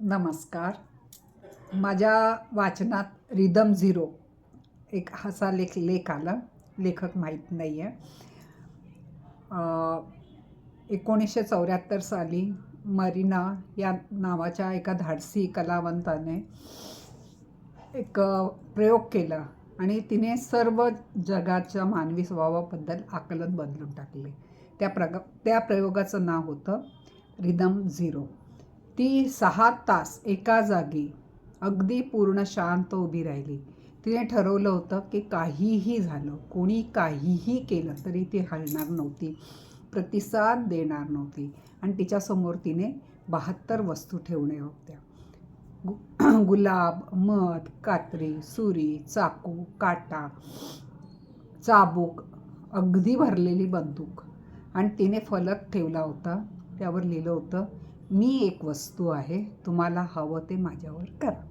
नमस्कार. माझ्या वाचनात रिदम झिरो एक असा लेख लेख आला. लेखक माहीत नाही आहे एकोणीसशे चौऱ्याहत्तर साली मरीना या नावाच्या एका धाडसी कलावंताने एक प्रयोग केला आणि तिने सर्व जगाच्या मानवी स्वभावाबद्दल आकलन बदलून टाकले. त्या प्रग त्या प्रयोगाचं नाव होतं रिदम झिरो ती सहा तास एका जागी अगदी पूर्ण शांत उभी राहिली. तिने ठरवलं होतं की काहीही झालं कोणी काहीही केलं तरी ती हलणार नव्हती प्रतिसाद देणार नव्हती आणि तिच्यासमोर तिने बहात्तर वस्तू ठेवणे होत्या. गु गुलाब मध कात्री सुरी चाकू काटा चाबूक अगदी भरलेली बंदूक. आणि तिने फलक ठेवला होता त्यावर लिहिलं होतं मी एक वस्तू आहे तुम्हाला हवं ते माझ्यावर करा.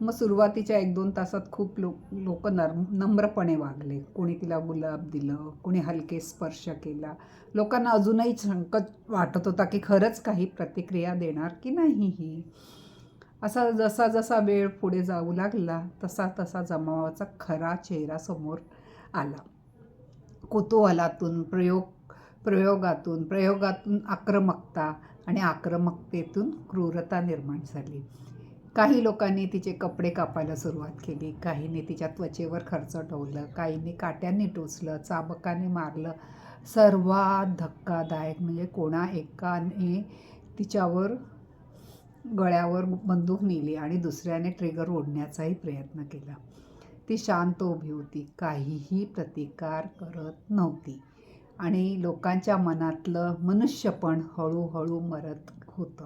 मग सुरुवातीच्या एक दोन तासात खूप लोक लोक नर नम्रपणे वागले. कोणी तिला गुलाब दिलं कोणी हलके स्पर्श केला. लोकांना अजूनही संकट वाटत होता की खरंच काही प्रतिक्रिया देणार की नाही ही? असा जसा जसा वेळ पुढे जाऊ लागला तसा तसा जमावाचा खरा चेहरा समोर आला. कुतूहलातून प्रयोग प्रयोगातून प्रयोगातून आक्रमकता आणि आक्रमकतेतून क्रूरता निर्माण झाली. काही लोकांनी तिचे कपडे कापायला सुरुवात केली. काहींनी तिच्या त्वचेवर खर्च ठेवलं. काहींनी काट्यांनी टोचलं चाबकाने मारलं. सर्वात धक्कादायक म्हणजे कोणा एकाने तिच्यावर गळ्यावर बंदूक नेली आणि दुसऱ्याने ट्रिगर ओढण्याचाही प्रयत्न केला. ती शांत उभी होती. काहीही प्रतिकार करत नव्हती. आणि लोकांच्या मनातलं मनुष्यपण हळूहळू मरत होतं.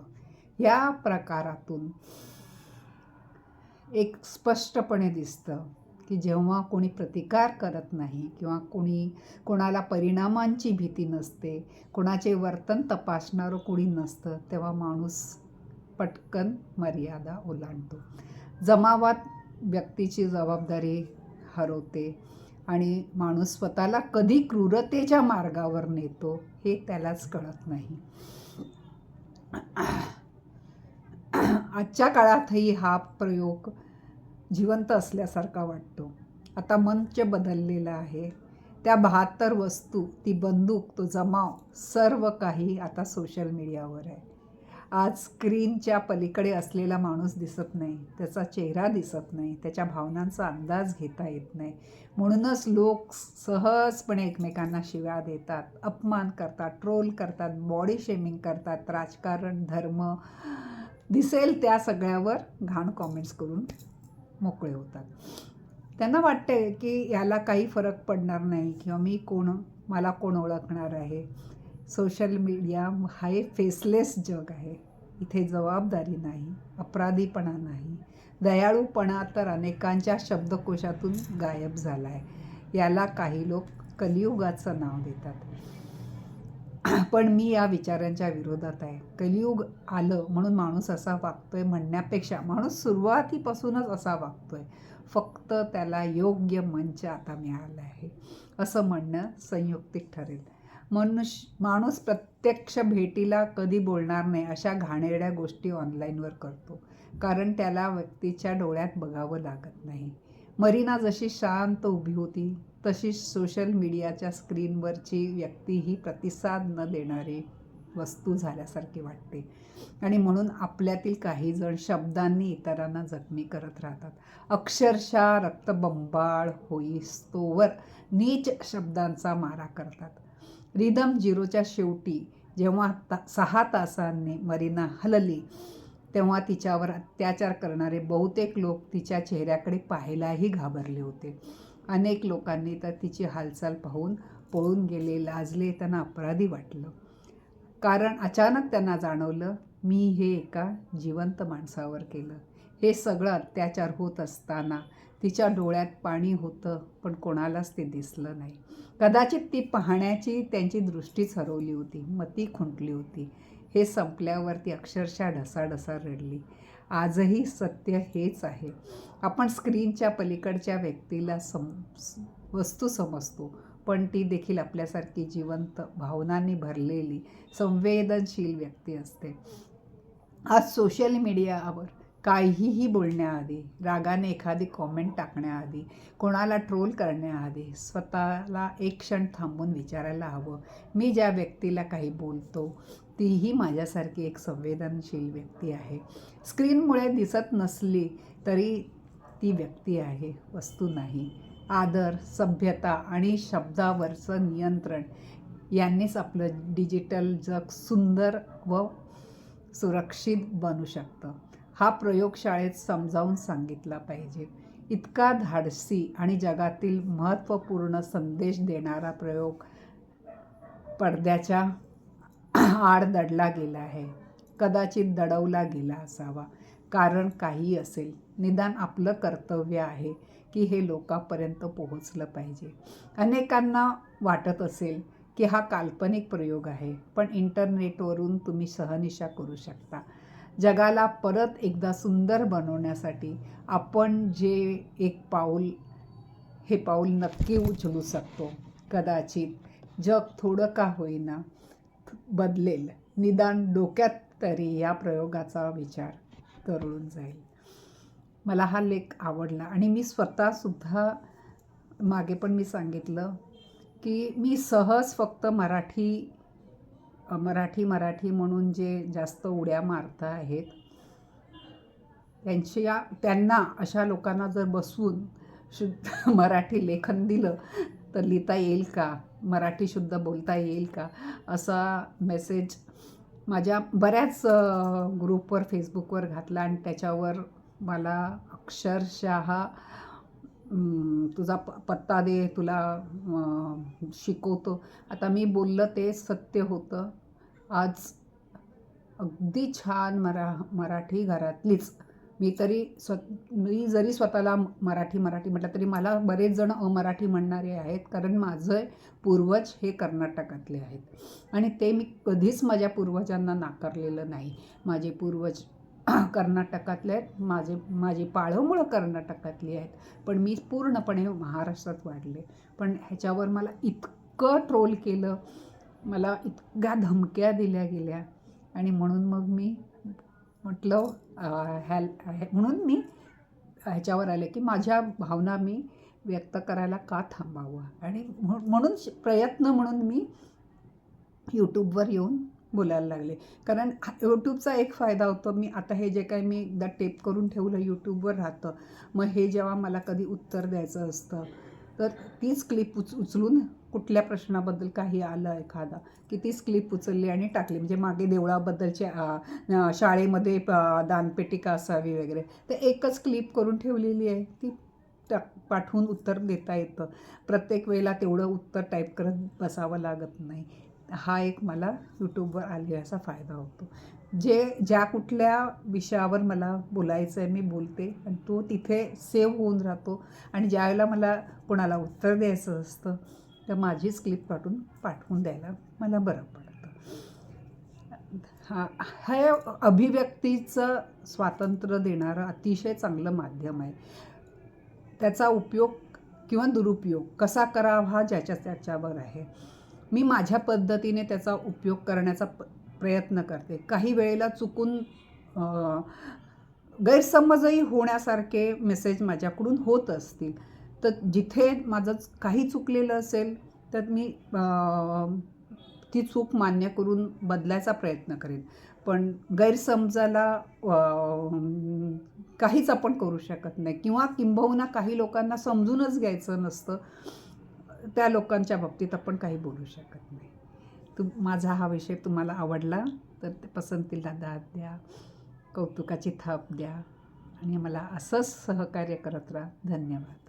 या प्रकारातून एक स्पष्टपणे दिसतं की जेव्हा कोणी प्रतिकार करत नाही किंवा कोणी कोणाला परिणामांची भीती नसते कोणाचे वर्तन तपासणारं कोणी नसतं तेव्हा माणूस पटकन मर्यादा ओलांडतो. जमावात व्यक्तीची जबाबदारी हरवते. आणि माणूस स्वतःला कधी क्रूरतेच्या मार्गावर नेतो हे त्यालाच कळत नाही. आजच्या काळातही हा प्रयोग जिवंत असल्यासारखा वाटतो. आता मंच बदललेलं आहे. त्या बहात्तर वस्तू ती बंदूक तो जमाव सर्व काही आता सोशल मीडियावर आहे. आज स्क्रीनच्या पलीकडे असलेला माणूस दिसत नाही. त्याचा चेहरा दिसत नाही. त्याच्या भावनांचा अंदाज घेता येत नाही. म्हणूनच लोक सहजपणे एकमेकांना शिव्या देतात अपमान करतात ट्रोल करतात बॉडी शेमिंग करतात राजकारण धर्म. दिसेल त्या सगळ्यावर घाण कॉमेंट्स करून मोकळे होतात. त्यांना वाटते की याला काही फरक पडणार नाही किंवा मी कोण मला कोण ओळखणार आहे? सोशल मीडिया हा एक फेसलेस जग आहे. इथे जबाबदारी नाही अपराधीपणा नाही. दयाळूपणा तर अनेकांच्या शब्दकोशातून गायब झाला आहे याला काही लोक कलियुगाचं नाव देतात. पण मी या विचारांच्या विरोधात आहे. कलियुग आलं म्हणून माणूस असा वागतोय म्हणण्यापेक्षा माणूस सुरुवातीपासूनच असा वागतोय. फक्त त्याला योग्य मंच आता मिळाला आहे. असं म्हणणं संयुक्तिक ठरेल. मनुष्य माणूस प्रत्यक्ष भेटीला कधी बोलणार नाही अशा घाणेरड्या गोष्टी ऑनलाईनवर करतो. कारण त्याला व्यक्तीच्या डोळ्यात बघावं लागत नाही. मरीना जशी शांत उभी होती तशी सोशल मीडियाच्या स्क्रीनवरची व्यक्ती ही प्रतिसाद न देणारी वस्तू झाल्यासारखी वाटते. आणि म्हणून आपल्यातील काही जण शब्दांनी इतरांना जखमी करत राहतात. अक्षरशः रक्तबंबाळ होईस्तोवर नीच शब्दांचा मारा करतात. रिदम झिरोच्या शेवटी जेव्हा ता सहा तासांनी मरीना हलली तेव्हा तिच्यावर अत्याचार करणारे बहुतेक लोक तिच्या चेहऱ्याकडे पाहायलाही घाबरले होते. अनेक लोकांनी तर तिची हालचाल पाहून पळून गेले लाजले त्यांना अपराधी वाटलं. कारण अचानक त्यांना जाणवलं मी हे एका जिवंत माणसावर केलं. हे सगळं अत्याचार होत असताना तिच्या डोळ्यात पाणी होतं पण कोणालाच ते दिसलं नाही. कदाचित ती पाहण्याची त्यांची दृष्टीच हरवली होती मती खुंटली होती. हे संपल्यावर ती अक्षरशः ढसाढसा रडली. आजही सत्य हेच आहे. आपण स्क्रीनच्या पलीकडच्या व्यक्तीला सम वस्तू समजतो पण ती देखील आपल्यासारखी जिवंत भावनांनी भरलेली संवेदनशील व्यक्ती असते. आज सोशल मीडियावर काहीही बोलण्याआधी रागाने एखादी कॉमेंट टाकण्याआधी कोणाला ट्रोल करण्याआधी स्वतःला एक क्षण थांबून विचारायला हवं. मी ज्या व्यक्तीला काही बोलतो तीही माझ्यासारखी एक संवेदनशील व्यक्ती आहे. स्क्रीनमुळे दिसत नसली तरी ती व्यक्ती आहे वस्तू नाही. आदर सभ्यता आणि शब्दावरचं नियंत्रण यांनीच आपलं डिजिटल जग सुंदर व सुरक्षित बनू शकतं. हा प्रयोगशाळेत समजावून सांगितला पाहिजे. इतका धाडसी आणि जगातील महत्त्वपूर्ण संदेश देणारा प्रयोग पडद्याच्या आड दडला गेला आहे. कदाचित दडवला गेला असावा. कारण काही असेल निदान आपलं कर्तव्य आहे की हे लोकांपर्यंत पोहोचलं पाहिजे. अनेकांना वाटत असेल की हा काल्पनिक प्रयोग आहे पण इंटरनेटवरून तुम्ही सहनिशा करू शकता. जगाला परत एकदा सुंदर बनवण्यासाठी आपण जे एक पाऊल हे पाऊल नक्की उचलू शकतो. कदाचित जग थोडं का होईना बदलेल. निदान डोक्यात तरी या प्रयोगाचा विचार करून जाईल. मला हा लेख आवडला आणि मी स्वतःसुद्धा मागे पण मी सांगितलं की मी सहज फक्त मराठी मराठी मराठी म्हणून जे जास्त उड्या मारता आहेत त्यांच्या त्यांना अशा लोकांना जर बसून शुद्ध मराठी लेखन दिलं तर लिहिता येईल का? मराठी शुद्ध बोलता येईल का? असा मेसेज माझ्या बऱ्याच ग्रुपवर फेसबुकवर घातला आणि त्याच्यावर मला अक्षरशः तुझा प पत्ता दे तुला शिकवतो. आता मी बोललं ते सत्य होतं. आज अगदी छान मरा मराठी घरातलीच. मी तरी स्व मी जरी स्वतःला मराठी मराठी म्हटलं तरी मला बरेच जण अमराठी म्हणणारे आहेत कारण माझं पूर्वज हे कर्नाटकातले आहेत. आणि ते मी कधीच माझ्या पूर्वजांना नाकारलेलं नाही. माझे पूर्वज कर्नाटकातले आहेत. माझे माझी पाळंमुळं कर्नाटकातली आहेत. पण मी पूर्णपणे महाराष्ट्रात वाढले. पण ह्याच्यावर मला इतकं ट्रोल केलं. मला इतक्या धमक्या दिल्या गेल्या. आणि म्हणून मग मी म्हटलं हॅल म्हणून मी ह्याच्यावर आले की माझ्या भावना मी व्यक्त करायला का थांबावं? आणि म्हणून प्रयत्न म्हणून मी यूट्यूबवर येऊन बोलायला लागले. कारण यूट्यूबचा एक फायदा होतो. मी आता हे जे काही मी एकदा टेप करून ठेवलं यूट्यूबवर राहतं. मग हे जेव्हा मला कधी उत्तर द्यायचं असतं तर तीच क्लिप उच उचलून कुठल्या प्रश्नाबद्दल काही आलं एखादा की तीच क्लिप उचलली आणि टाकली. म्हणजे मागे देवळाबद्दलचे शाळेमध्ये दानपेटिका असावी वगैरे. तर एकच क्लिप करून ठेवलेली आहे. ती टाक पाठवून उत्तर देता येतं. प्रत्येक वेळेला तेवढं उत्तर टाईप करत बसावं लागत नाही. हा एक मला यूट्यूबवर आलेल्याचा फायदा होतो. जे ज्या कुठल्या विषयावर मला बोलायचं आहे मी बोलते आणि तो तिथे सेव्ह होऊन राहतो आणि ज्यावेळेला मला कोणाला उत्तर द्यायचं असतं तर माझीच क्लिप पाठवून पाठवून द्यायला मला बरं पडतं. हा हे अभिव्यक्तीचं स्वातंत्र्य देणारं अतिशय चांगलं माध्यम आहे. त्याचा उपयोग किंवा दुरुपयोग कसा करावा हा ज्याच्या त्याच्यावर आहे. मी माझ्या पद्धतीने त्याचा उपयोग करण्याचा प प्रयत्न करते. काही वेळेला चुकून गैरसमजही होण्यासारखे मेसेज माझ्याकडून होत असतील. तर जिथे माझं काही चुकलेलं असेल तर मी ती चूक मान्य करून बदलायचा प्रयत्न करेन. पण गैरसमजाला काहीच आपण करू शकत नाही. किंवा किंबहुना काही लोकांना समजूनच घ्यायचं नसतं. त्या लोकांच्या बाबतीत आपण काही बोलू शकत नाही. तु माझा हा विषय तुम्हाला आवडला तर ते पसंतीला दाद द्या कौतुकाची थाप द्या आणि मला असंच सहकार्य करत राहा. धन्यवाद.